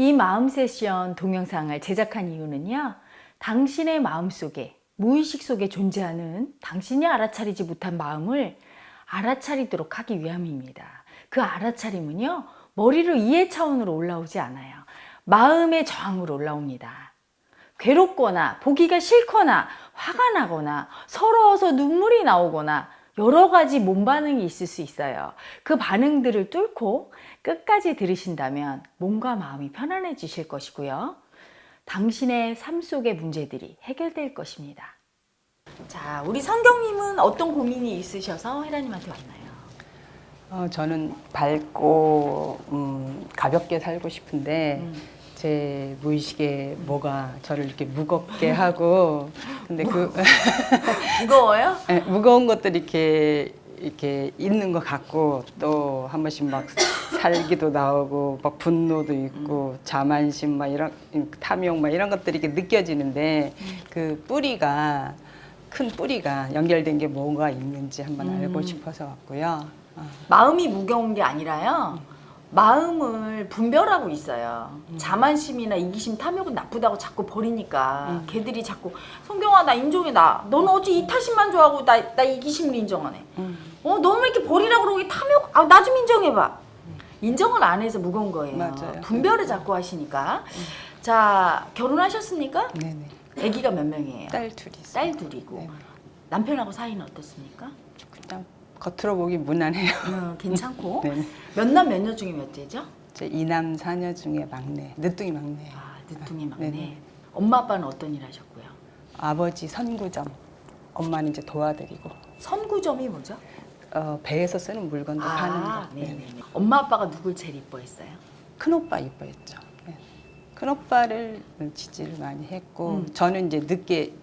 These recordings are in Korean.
이 마음 세션 동영상을 제작한 이유는요. 당신의 마음 속에 무의식 속에 존재하는 당신이 알아차리지 못한 마음을 알아차리도록 하기 위함입니다. 그 알아차림은요. 머리로 이해 차원으로 올라오지 않아요. 마음의 저항으로 올라옵니다. 괴롭거나 보기가 싫거나 화가 나거나 서러워서 눈물이 나오거나 여러 가지 몸 반응이 있을 수 있어요. 그 반응들을 뚫고 끝까지 들으신다면 몸과 마음이 편안해지실 것이고요. 당신의 삶 속의 문제들이 해결될 것입니다. 자, 우리 성경님은 어떤 고민이 있으셔서 헤라님한테 왔나요? 어, 저는 밝고 음, 가볍게 살고 싶은데 음. 제 무의식에 뭐가 저를 이렇게 무겁게 하고 근데 그 무거워요? 예, 무거운 것들이 이렇게 이렇게 있는 것 같고 또 한 번씩 막 살기도 나오고 막 분노도 있고 자만심 막 이런 탐욕 막 이런 것들이 이렇게 느껴지는데 그 뿌리가 큰 뿌리가 연결된 게 뭐가 있는지 한번 음. 알고 싶어서 왔고요. 어. 마음이 무거운 게 아니라요. 마음을 분별하고 있어요. 자만심이나 이기심, 탐욕은 나쁘다고 자꾸 버리니까 음. 걔들이 자꾸 성경아 나 인정해 나. 너는 어찌 이타심만 좋아하고 나, 나 이기심을 인정하네. 음. 어 너는 왜 이렇게 버리라고 그러고 탐욕 아 나 좀 인정해봐. 인정을 안 해서 무거운 거예요. 맞아요. 음. 분별을 자꾸 하시니까. 자 결혼하셨습니까? 네네. 아기가 몇 명이에요? 딸 둘이. 딸 둘이고 네. 남편하고 사이는 어떻습니까? 겉으로 보기 무난해요. 음, 괜찮고 네. 몇 남 몇 녀 중에 몇 대죠? 제 이남 사녀 중에 막내, 늦둥이 막내예요. 아, 늦둥이 막내. 네네. 엄마 아빠는 어떤 일 하셨고요? 아버지 선구점, 엄마는 이제 도와드리고 선구점이 뭐죠? 어, 배에서 쓰는 물건도 파는 거. 네. 네 네. 엄마 아빠가 누굴 제일 이뻐했어요? 큰 오빠 이뻐했죠. 네. 큰 오빠를 지지를 많이 했고 음. 저는 이제 늦게 그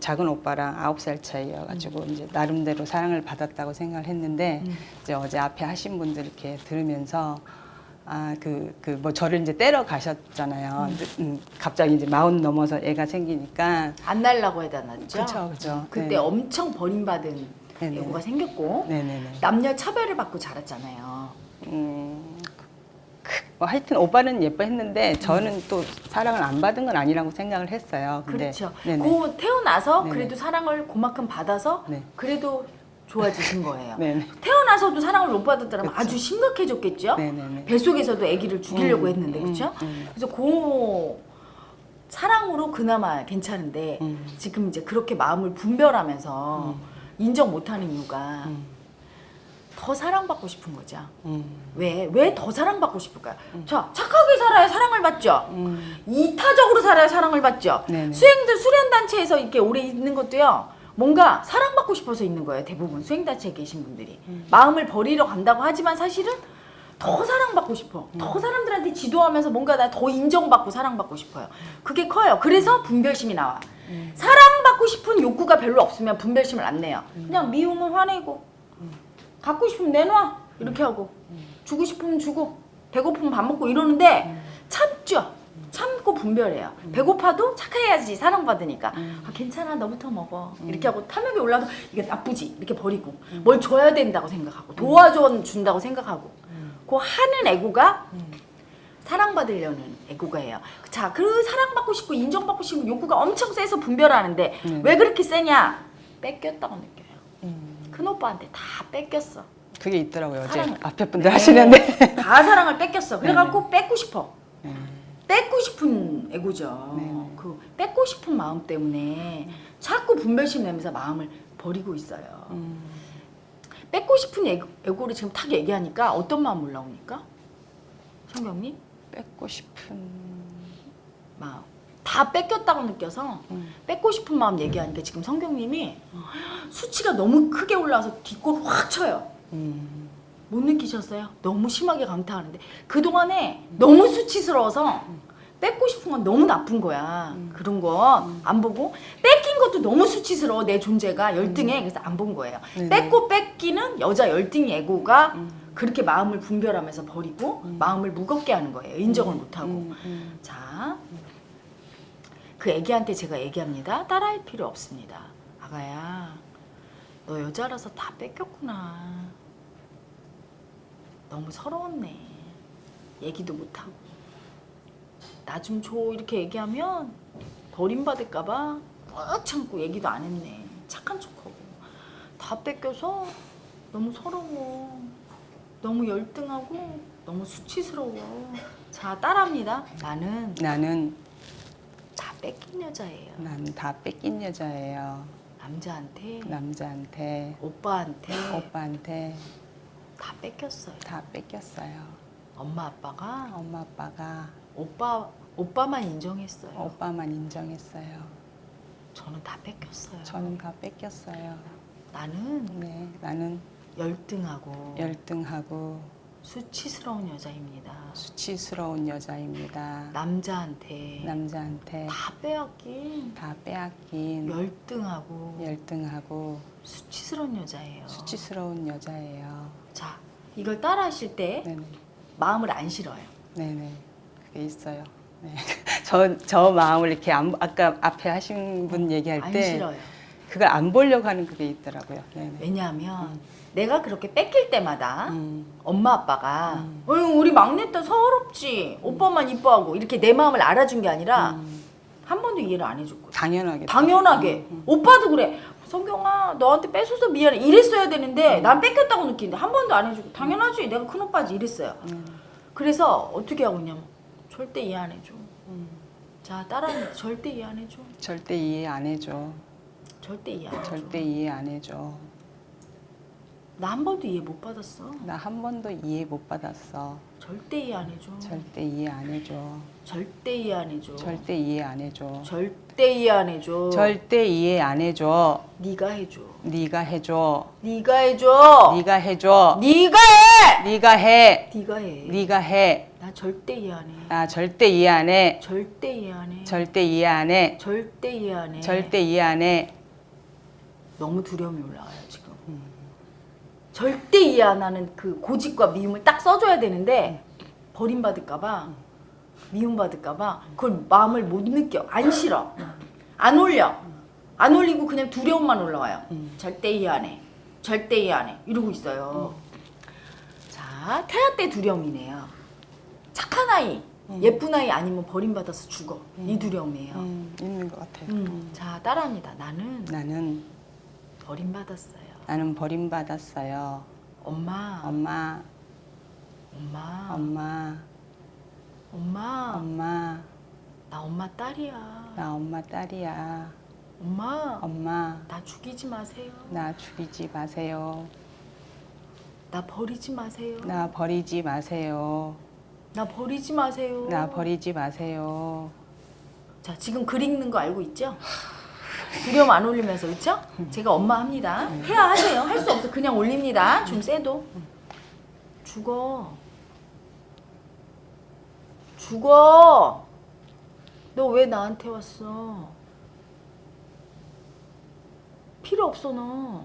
작은 오빠랑 아홉 살 차이여가지고 이제 나름대로 사랑을 받았다고 생각을 했는데 음. 이제 어제 앞에 하신 분들 이렇게 들으면서 아 그 그 뭐 저를 이제 때려 가셨잖아요. 음, 갑자기 이제 마흔 넘어서 애가 생기니까 안 날라고 해다 놨죠? 그렇죠, 그렇죠. 그때 네. 엄청 버림받은. 애고가 생겼고 네네네. 남녀 차별을 받고 자랐잖아요. 음, 그- 뭐 하여튼 오빠는 예뻐했는데 저는 또 사랑을 안 받은 건 아니라고 생각을 했어요. 근데 그렇죠. 네네. 그 태어나서 네네. 그래도 사랑을 그만큼 받아서 네. 그래도 좋아지신 거예요. 네네. 태어나서도 사랑을 못 받았다면 그쵸. 아주 심각해졌겠죠? 네네네. 뱃속에서도 아기를 죽이려고 음, 했는데 음, 그렇죠? 음. 그래서 그 사랑으로 그나마 괜찮은데 음. 지금 이제 그렇게 마음을 분별하면서 인정 못하는 이유가 음. 더 사랑받고 싶은 거죠. 음. 왜? 왜 더 사랑받고 싶을까요? 자, 착하게 살아야 사랑을 받죠. 음. 이타적으로 살아야 사랑을 받죠. 네네. 수행들 수련단체에서 이렇게 오래 있는 것도요. 뭔가 사랑받고 싶어서 있는 거예요. 대부분 수행단체에 계신 분들이 음. 마음을 버리러 간다고 하지만 사실은 더 사랑받고 싶어. 음. 더 사람들한테 지도하면서 뭔가 나 더 인정받고 사랑받고 싶어요. 그게 커요. 그래서 분별심이 나와. 음. 사랑받고 싶은 욕구가 별로 없으면 분별심을 안 내요. 그냥 미우면 화내고 갖고 싶으면 내놔 이렇게 하고 주고 싶으면 주고 배고프면 밥 먹고 이러는데 참죠. 참고 분별해요. 배고파도 착해야지 사랑받으니까. 아, 괜찮아 너부터 먹어. 이렇게 하고 탐욕이 올라도 이게 나쁘지 이렇게 버리고 뭘 줘야 된다고 생각하고 도와줘 준다고 생각하고 그 하는 애고가 사랑받으려는 애고가예요. 자, 그 사랑받고 싶고 인정받고 싶은 욕구가 엄청 세서 분별하는데 음. 왜 그렇게 세냐? 뺏겼다고 느껴요. 음. 큰 오빠한테 다 뺏겼어. 그게 있더라고요. 어제 사랑을- 앞에 분들 하시는데. 다 사랑을 뺏겼어. 그래갖고 뺏고 싶어. 네. 뺏고 싶은 애고죠. 네. 그 뺏고 싶은 마음 때문에 자꾸 분별심 내면서 마음을 버리고 있어요. 음. 뺏고 싶은 애고, 애고를 지금 탁 얘기하니까 어떤 마음 올라옵니까? 성경님? 뺏고 싶은 마음. 다 뺏겼다고 느껴서 음. 뺏고 싶은 마음 얘기하니까 지금 성경님이 수치가 너무 크게 올라와서 뒷골 확 쳐요. 음. 못 느끼셨어요? 너무 심하게 감탄하는데 그동안에 너무 수치스러워서 뺏고 싶은 건 너무 나쁜 거야. 그런 거 안 보고 뺏긴 것도 너무 수치스러워 내 존재가 열등해. 그래서 안 본 거예요. 네네. 뺏고 뺏기는 여자 열등이 애고가 음. 그렇게 마음을 분별하면서 버리고 마음을 무겁게 하는 거예요. 인정을 못 하고. 음. 음. 자, 그 애기한테 제가 얘기합니다. 따라할 필요 없습니다. 아가야, 너 여자라서 다 뺏겼구나. 너무 서러웠네. 얘기도 못하고. 나 좀 줘 이렇게 얘기하면 버림받을까봐 꽉 참고 얘기도 안 했네. 착한 척하고 다 뺏겨서 너무 서러워. 너무 열등하고 너무 수치스러워. 자 따라합니다. 나는 나는 다 뺏긴 여자예요. 나는 다 뺏긴 여자예요. 남자한테 남자한테 오빠한테 오빠한테 다 뺏겼어요. 다 뺏겼어요. 엄마 아빠가 엄마 아빠가 오빠 오빠만 인정했어요. 오빠만 인정했어요. 저는 다 뺏겼어요. 저는 다 뺏겼어요. 나는 네, 나는 열등하고 열등하고 수치스러운 여자입니다. 수치스러운 여자입니다. 남자한테 남자한테 다 빼앗긴 다 빼앗긴 열등하고 열등하고 수치스러운 여자예요. 수치스러운 여자예요. 자, 이걸 따라 하실 때 네네. 마음을 안 실어요. 네네. 그게 있어요. 네. 저, 저 마음을 이렇게 안, 아까 앞에 하신 분 얘기할 안 때 실어요. 그걸 안 보려고 하는 그게 있더라고요. 네네. 왜냐하면 내가 그렇게 뺏길 때마다 음, 엄마 아빠가 음. 어휴, 우리 막내딸 서럽지 오빠만 이뻐하고 이렇게 내 마음을 알아준 게 아니라 음, 한 번도 이해를 안 해줬거든. 당연하게. 당연하게 음, 음. 오빠도 그래. 성경아 너한테 뺏어서 미안해 이랬어야 되는데 난 뺏겼다고 느끼는데 한 번도 안 해주고 당연하지 내가 큰 오빠지 이랬어요. 음, 그래서 어떻게 하고 있냐면 절대 이해 안 해줘. 음. 자 따라합니다. 절대 이해 안 해줘. 절대 이해 안 해줘. 절대 이해 안 해줘. 절대 이해 안 해줘. 나 한 번도 이해 못 받았어. 나 한 번도 이해 못 받았어. 절대 이해 안 해줘. 절대 이해 안 해줘. 절대 이해 안 해줘. 절대 이해 안 해줘. 절대 이해 안 해줘. 절대 이해 안 해줘. 네가 해줘. 네가 해줘. 네가 해줘. 네가 해줘. 네가 해. 네가 해. 네가 해. 네가 해. 나 절대 이해 안 해. 나 절대 이해 안 해. 절대 이해 안 해. 절대 이해 안 해. 절대 이해 안 해. 절대 이해 안 해. 너무 두려움이 올라와요 지금. 절대 이해 안 하는 그 고집과 미움을 딱 써줘야 되는데 버림받을까봐 미움받을까봐 그걸 마음을 못 느껴 안 싫어 안 올려 안 올리고 그냥 두려움만 올라와요. 음. 절대 이해 안 해. 절대 이해 안 해. 이러고 있어요. 자 태아 때 두려움이네요. 착한 아이, 예쁜 아이 아니면 버림받아서 죽어. 이 두려움이에요. 음, 있는 것 같아요. 음, 자 따라합니다. 나는 나는 버림받았어요. 나는 버림받았어요. 엄마, 엄마, 엄마, 엄마, 엄마, 엄마, 나 엄마 딸이야. 나 엄마 딸이야. 엄마, 엄마, 나 죽이지 마세요. 나 죽이지 마세요. 나 버리지 마세요. 나 버리지 마세요. 나 버리지 마세요. 나 버리지 마세요. 자, 지금 글 읽는 거 알고 있죠? 두려움 안 올리면서 그렇죠? 제가 엄마 합니다. 해야 하세요. 할 수 없어. 그냥 올립니다. 좀 세도. 죽어. 죽어. 너 왜 나한테 왔어? 필요 없어 너.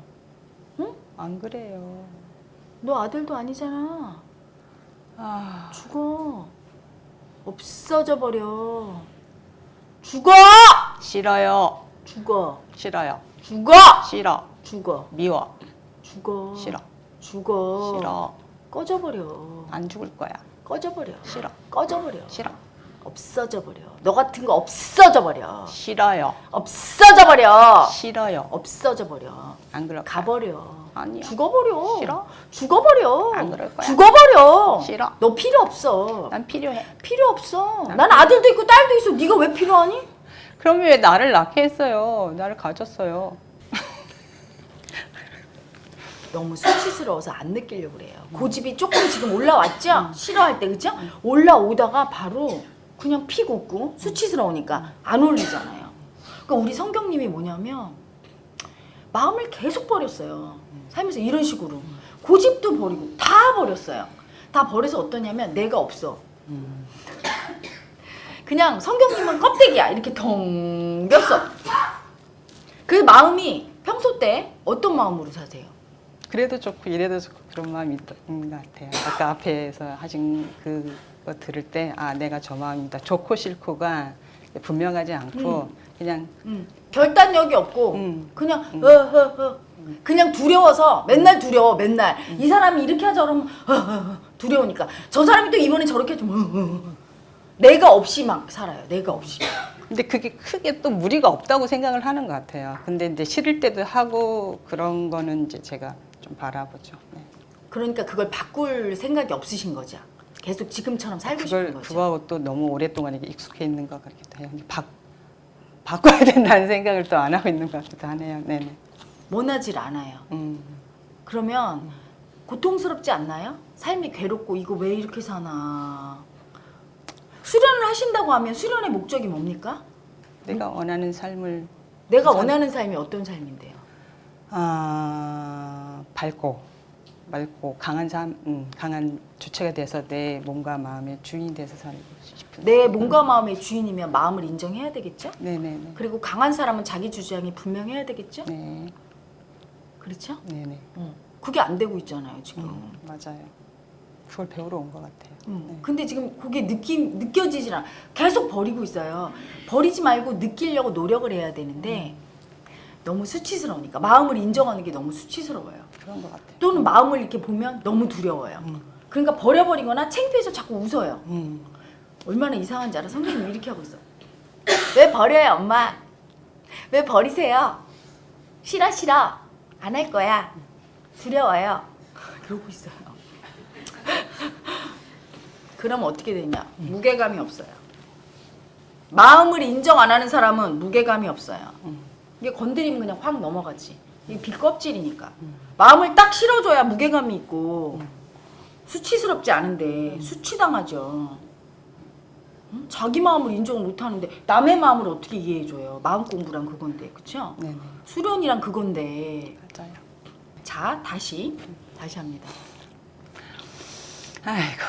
응? 안 그래요. 너 아들도 아니잖아. 아, 죽어. 없어져 버려. 죽어! 싫어요. 죽어. 싫어요. 죽어! 싫어. 죽어. 미워. 죽어. 싫어. 죽어. 싫어. 꺼져버려. 안 죽을 거야. 꺼져버려. 싫어. 꺼져버려. 싫어. 없어져 버려. 너 같은 거 없어져 버려. 싫어요. 없어져 버려. 싫어요. 없어져 버려. 안 그럴 거야. 가버려. 아니요. 죽어버려. 싫어. 죽어버려. 안 그럴 거야. 죽어버려. 싫어. 너 필요 없어. 난 필요해. 필요 없어. 난난 아들도 있고 딸도 있어. 네가 왜 필요하니? 그럼 왜 나를 낳게 했어요? 나를 가졌어요. 너무 수치스러워서 안 느끼려고 그래요. 고집이 조금 지금 올라왔죠? 싫어할 때 그죠? 올라오다가 바로 그냥 피 굽고 수치스러우니까 안 올리잖아요. 그러니까 우리 성경님이 뭐냐면 마음을 계속 버렸어요. 살면서 이런 식으로 고집도 버리고 다 버렸어요. 다 버려서 어떠냐면 내가 없어. 그냥 성경님은 껍데기야 이렇게 덩겼어. 그 마음이 평소 때 어떤 마음으로 사세요? 그래도 좋고 이래도 좋고 그런 마음이 있는 것 같아요. 아까 앞에서 하신 그거 들을 때 아 내가 저 마음이다. 좋고 싫고가 분명하지 않고 그냥 음, 결단력이 없고 음. 그냥 어허허 그냥 두려워서 맨날 두려워 맨날 이 사람이 이렇게 하자 그러면 두려우니까 저 사람이 또 이번에 저렇게 어허허 내가 없이 막 살아요. 내가 없이. 근데 그게 크게 또 무리가 없다고 생각을 하는 것 같아요. 근데 이제 싫을 때도 하고 그런 거는 이제 제가 좀 바라보죠. 네. 그러니까 그걸 바꿀 생각이 없으신 거죠. 계속 지금처럼 살고 그걸 싶은 거죠. 그거하고 또 너무 오랫동안 이게 익숙해 있는 것 같기도 해요. 바, 바꿔야 된다는 생각을 또 안 하고 있는 것 같기도 하네요. 네네. 원하질 않아요. 음. 그러면 고통스럽지 않나요? 삶이 괴롭고 이거 왜 이렇게 사나. 수련을 하신다고 하면 수련의 목적이 뭡니까? 내가 원하는 삶을 내가 살- 원하는 삶이 어떤 삶인데요? 아, 밝고 맑고 강한 삶, 음, 강한 주체가 돼서 내 몸과 마음의 주인이 돼서 살고 싶은. 내 몸과 마음의 주인이면 마음을 인정해야 되겠죠? 네네네. 그리고 강한 사람은 자기 주장이 분명해야 되겠죠? 네, 그렇죠? 네네. 어. 그게 안 되고 있잖아요, 지금. 음, 맞아요. 그걸 배우러 온 것 같아요. 음. 네. 근데 지금 그게 느낌 느껴지질 않아. 계속 버리고 있어요. 버리지 말고 느끼려고 노력을 해야 되는데 너무 수치스러우니까 마음을 인정하는 게 너무 수치스러워요. 그런 것 같아요. 또는 마음을 이렇게 보면 너무 두려워요. 음. 그러니까 버려버리거나 창피해서 자꾸 웃어요. 음. 얼마나 이상한지 알아? 선생님이 이렇게 하고 있어. 왜 버려요, 엄마? 왜 버리세요? 싫어, 싫어. 안 할 거야. 두려워요. 그러고 있어요. 그럼 어떻게 되냐? 무게감이 없어요. 마음을 인정 안 하는 사람은 무게감이 없어요. 음. 이게 건드리면 그냥 확 넘어가지. 이게 빌껍질이니까. 마음을 딱 실어줘야 무게감이 있고 수치스럽지 않은데 수치당하죠. 응? 자기 마음을 인정을 못 하는데 남의 마음을 어떻게 이해해줘요? 마음 공부란 그건데, 그쵸? 네네. 수련이란 그건데. 맞아요. 자, 다시 다시 합니다. 아이고.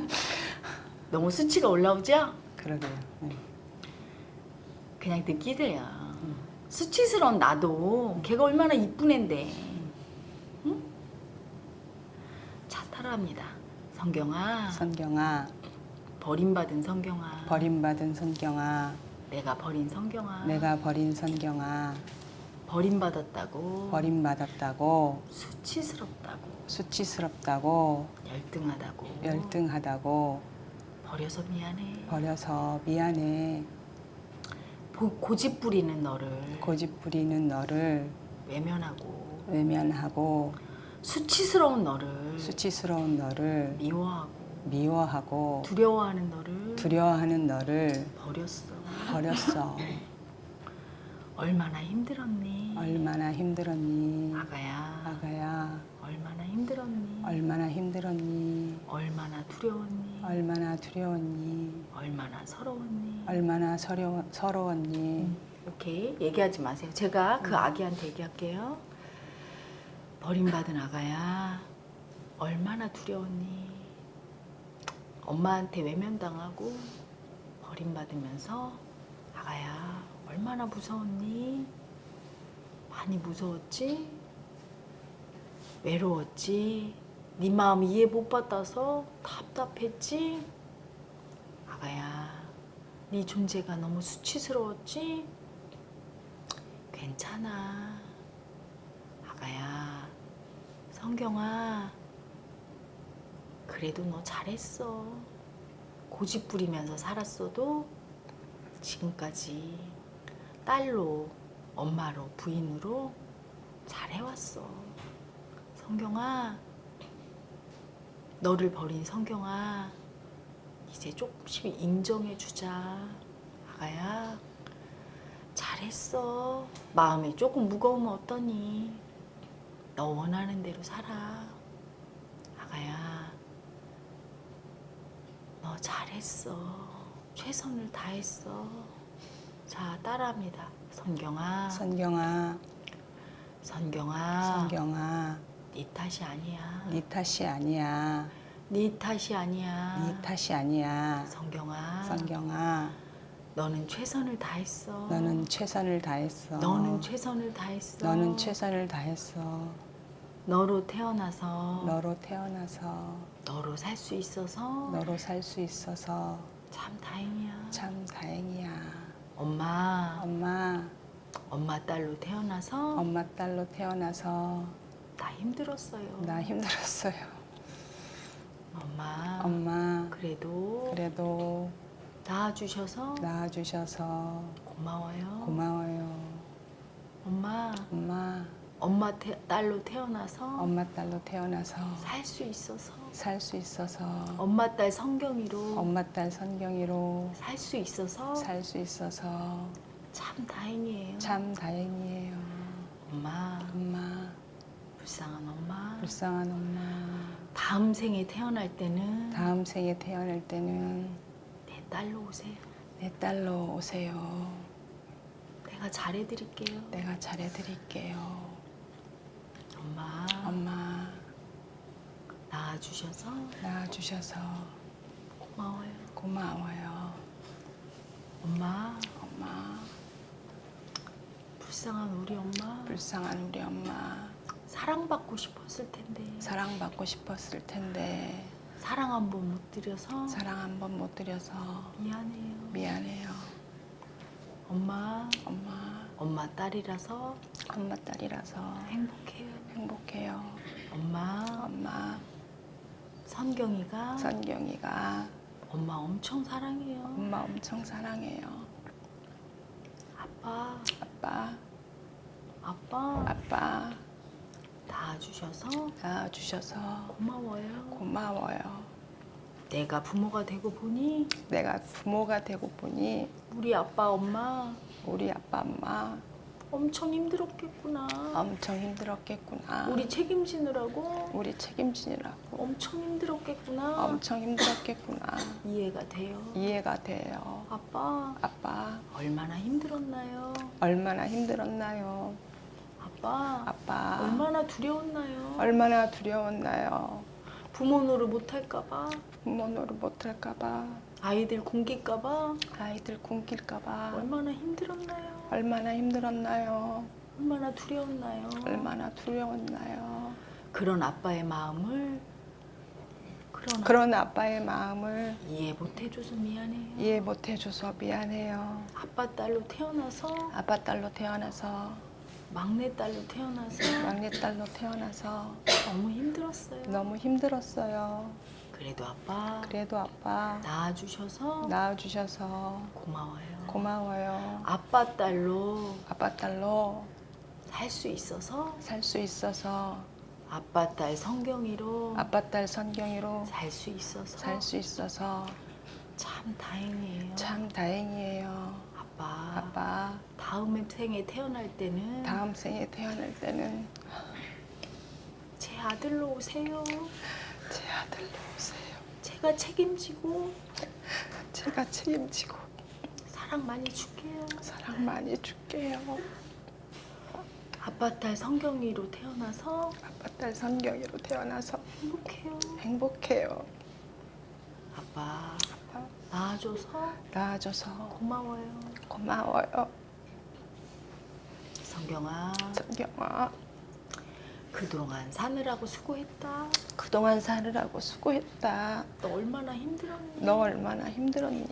너무 수치가 올라오죠? 그러게요. 네. 그냥 느끼세요. 수치스러운 나도 걔가 얼마나 이쁜 앤데. 응? 자, 따라합니다. 성경아, 성경아, 버림받은 성경아, 버림받은 성경아, 내가 버린 성경아, 내가 버린 성경아, 버림받았다고, 버림받았다고, 수치스럽다고, 수치스럽다고, 열등하다고, 열등하다고, 버려서 미안해. 버려서 미안해. 고, 고집 부리는 너를 고집 부리는 너를 외면하고 외면하고, 수치스러운 너를 수치스러운 너를 미워하고 미워하고, 두려워하는 너를 두려워하는 너를 버렸어. 버렸어. 얼마나 힘들었니? 얼마나 힘들었니? 아가야, 아가야, 얼마나 힘들었니? 얼마나 힘들었니? 얼마나 두려웠니? 얼마나 두려웠니? 얼마나 서러웠니? 얼마나 서려, 서러웠니? 오케이 얘기하지 마세요. 제가 그 아기한테 얘기할게요. 버림받은 아가야, 얼마나 두려웠니? 엄마한테 외면당하고 버림받으면서 아가야, 얼마나 무서웠니? 많이 무서웠지? 외로웠지? 네 마음 이해 못 받아서 답답했지? 아가야, 네 존재가 너무 수치스러웠지? 괜찮아. 아가야, 성경아, 그래도 너 잘했어. 고집 부리면서 살았어도 지금까지 딸로, 엄마로, 부인으로 잘 해왔어. 성경아, 너를 버린 성경아, 이제 조금씩 인정해주자. 아가야, 잘했어. 마음이 조금 무거우면 어떠니? 너 원하는 대로 살아. 아가야, 너 잘했어. 최선을 다했어. 자, 따라합니다. 선경아, 성경아, 선경아, 성경아, 네 탓이 아니야. 네 탓이 아니야. 네 탓이 아니야. 네 탓이 아니야. 성경아, 성경아, 너는 최선을 다했어. 너는 최선을 다했어. 너는 최선을 다했어. 너는 최선을 다했어. 너로 태어나서 너로 태어나서 너로 살 수 있어서 너로 살 수 있어서 참 다행이야. 참 다행이야. 엄마, 엄마, 엄마 딸로 태어나서? 엄마 딸로 태어나서. 나 힘들었어요. 나 힘들었어요. 엄마, 엄마. 그래도? 그래도 낳아주셔서? 낳아주셔서 고마워요. 고마워요. 엄마, 엄마. 엄마 태- 딸로 태어나서? 엄마 딸로 태어나서 살 수 있어서 살 수 있어서 엄마 딸 성경이로 엄마 딸 선경이로 살 수 있어서 살 수 있어서 참 다행이에요. 참 다행이에요. 엄마, 엄마 불쌍한 엄마. 불쌍한 엄마 다음 생에 태어날 때는 다음 생에 태어날 때는 내 딸로 오세요. 내 딸로 오세요. 내가 잘해드릴게요. 내가 잘해드릴게요. 엄마, 엄마 낳아주셔서 낳아주셔서 고마워요. 고마워요. 엄마, 엄마 불쌍한 우리 엄마. 불쌍한 우리 엄마 사랑받고 싶었을 텐데 사랑받고 싶었을 텐데 사랑 한 번 못 드려서 사랑 한 번 못 드려서 미안해요. 미안해요. 엄마, 엄마 엄마 딸이라서 엄마 딸이라서 행복해요. 행복해요. 엄마, 엄마 선경이가? 선경이가. 엄마 엄청 사랑해요. 엄마 엄청 사랑해요. 아빠, 아빠. 아빠. 아빠. 낳아주셔서? 낳아주셔서 고마워요. 고마워요. 내가 부모가 되고 보니? 내가 부모가 되고 보니 우리 아빠 엄마. 우리 아빠 엄마 엄청 힘들었겠구나. 엄청 힘들었겠구나. 우리 책임지느라고 우리 책임지느라고 엄청 힘들었겠구나. 엄청 힘들었겠구나. 이해가 돼요. 이해가 돼요. 아빠 아빠 얼마나 힘들었나요? 얼마나 힘들었나요? 아빠 아빠 얼마나 두려웠나요? 얼마나 두려웠나요? 부모 노릇 못할까봐 부모 노릇 못할까봐 아이들 굶길까봐 아이들 굶길까봐 얼마나 힘들었나요? 얼마나 힘들었나요? 얼마나 두려웠나요? 얼마나 두려웠나요? 그런 아빠의 마음을 그런 아- 그런 아빠의 마음을 이해 못 해줘서 미안해요. 이해 못 해줘서 미안해요. 아빠 딸로 태어나서 아빠 딸로 태어나서 막내 딸로 태어나서 막내 딸로 태어나서 너무 힘들었어요. 너무 힘들었어요. 그래도 아빠 그래도 아빠 낳아주셔서 낳아주셔서 고마워요. 고마워요. 아빠 딸로 아빠 딸로 살 수 있어서 살 수 있어서 아빠 딸 성경이로 아빠 딸 선경이로 살 수 있어서 살 수 있어서 참 다행이에요. 참 다행이에요. 아빠, 아빠 다음 생에 태어날 때는 다음 생에 태어날 때는 제 아들로 오세요. 제 아들로 오세요. 제가 책임지고 제가 책임지고 사랑 많이 줄게요. 사랑 많이 줄게요. 아빠 딸 성경이로 태어나서 아빠 딸 선경이로 태어나서 행복해요. 행복해요. 아빠 아빠 낳아줘서 낳아줘서 고마워요. 고마워요. 성경아 선경아 그동안 사느라고 수고했다. 그동안 사느라고 수고했다. 너 얼마나 힘들었니? 너 얼마나 힘들었니?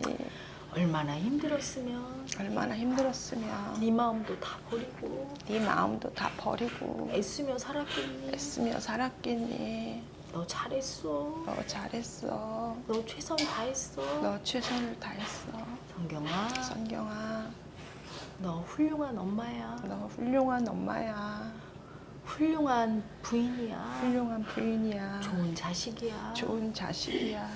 얼마나 힘들었으면 얼마나 힘들었으면 네 마음도 다 버리고 네 마음도 다 버리고 애쓰며 살았겠니? 애쓰며 살았겠니? 너 잘했어. 너 잘했어. 너 최선 다했어. 너 최선을 다했어. 성경아, 선경아, 너 훌륭한 엄마야. 너 훌륭한 엄마야. 훌륭한 부인이야. 훌륭한 부인이야. 좋은 자식이야. 좋은 자식이야.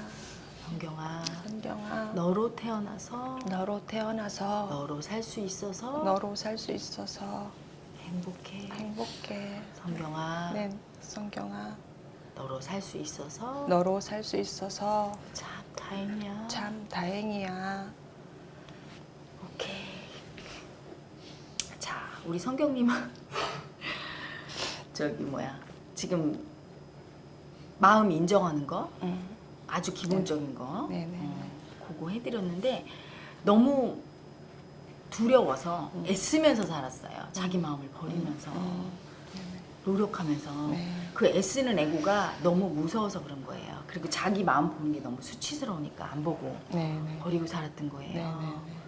성경아, 선경아, 너로 태어나서 너로 태어나서 너로 살 수 있어서 너로 살 수 있어서 행복해. 행복해. 성경아, 네, 성경아, 너로 살 수 있어서 너로 살 수 있어서 참 다행이야. 참 다행이야. 오케이. 자, 우리 성경님은 저기 뭐야 지금 마음 인정하는 거 응. 아주 기본적인 거 네네. 어, 그거 해드렸는데 너무 두려워서 음. 애쓰면서 살았어요. 자기 마음을 버리면서 음. 노력하면서 네. 그 애쓰는 애고가 너무 무서워서 그런 거예요. 그리고 자기 마음 보는 게 너무 수치스러우니까 안 보고 네네. 버리고 살았던 거예요. 네네네.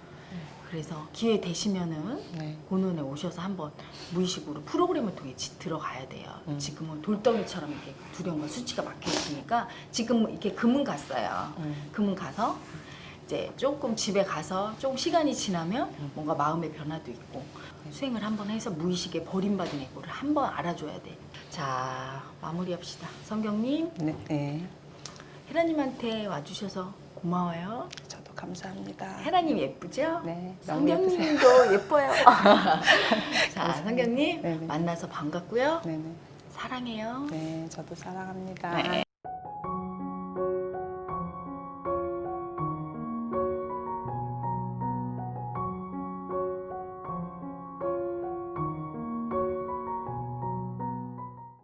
그래서 기회 되시면은 네. 본원에 오셔서 한번 무의식으로 프로그램을 통해 지- 들어가야 돼요. 음. 지금은 돌덩이처럼 이렇게 두려움과 수치가 막혀 있으니까 지금 이렇게 금은 갔어요. 음. 금은 가서 이제 조금 집에 가서 조금 시간이 지나면 뭔가 마음의 변화도 있고 수행을 한번 해서 무의식에 버림받은 애고를 한번 알아줘야 돼. 자 마무리합시다. 성경님, 네, 네. 헤라님한테 와주셔서 고마워요. 감사합니다. 헤라님 예쁘죠? 네, 너무 예쁘세요. 성경님도 예뻐요. 자, 성경님 네네. 만나서 반갑고요. 네네. 사랑해요. 네, 저도 사랑합니다. 네.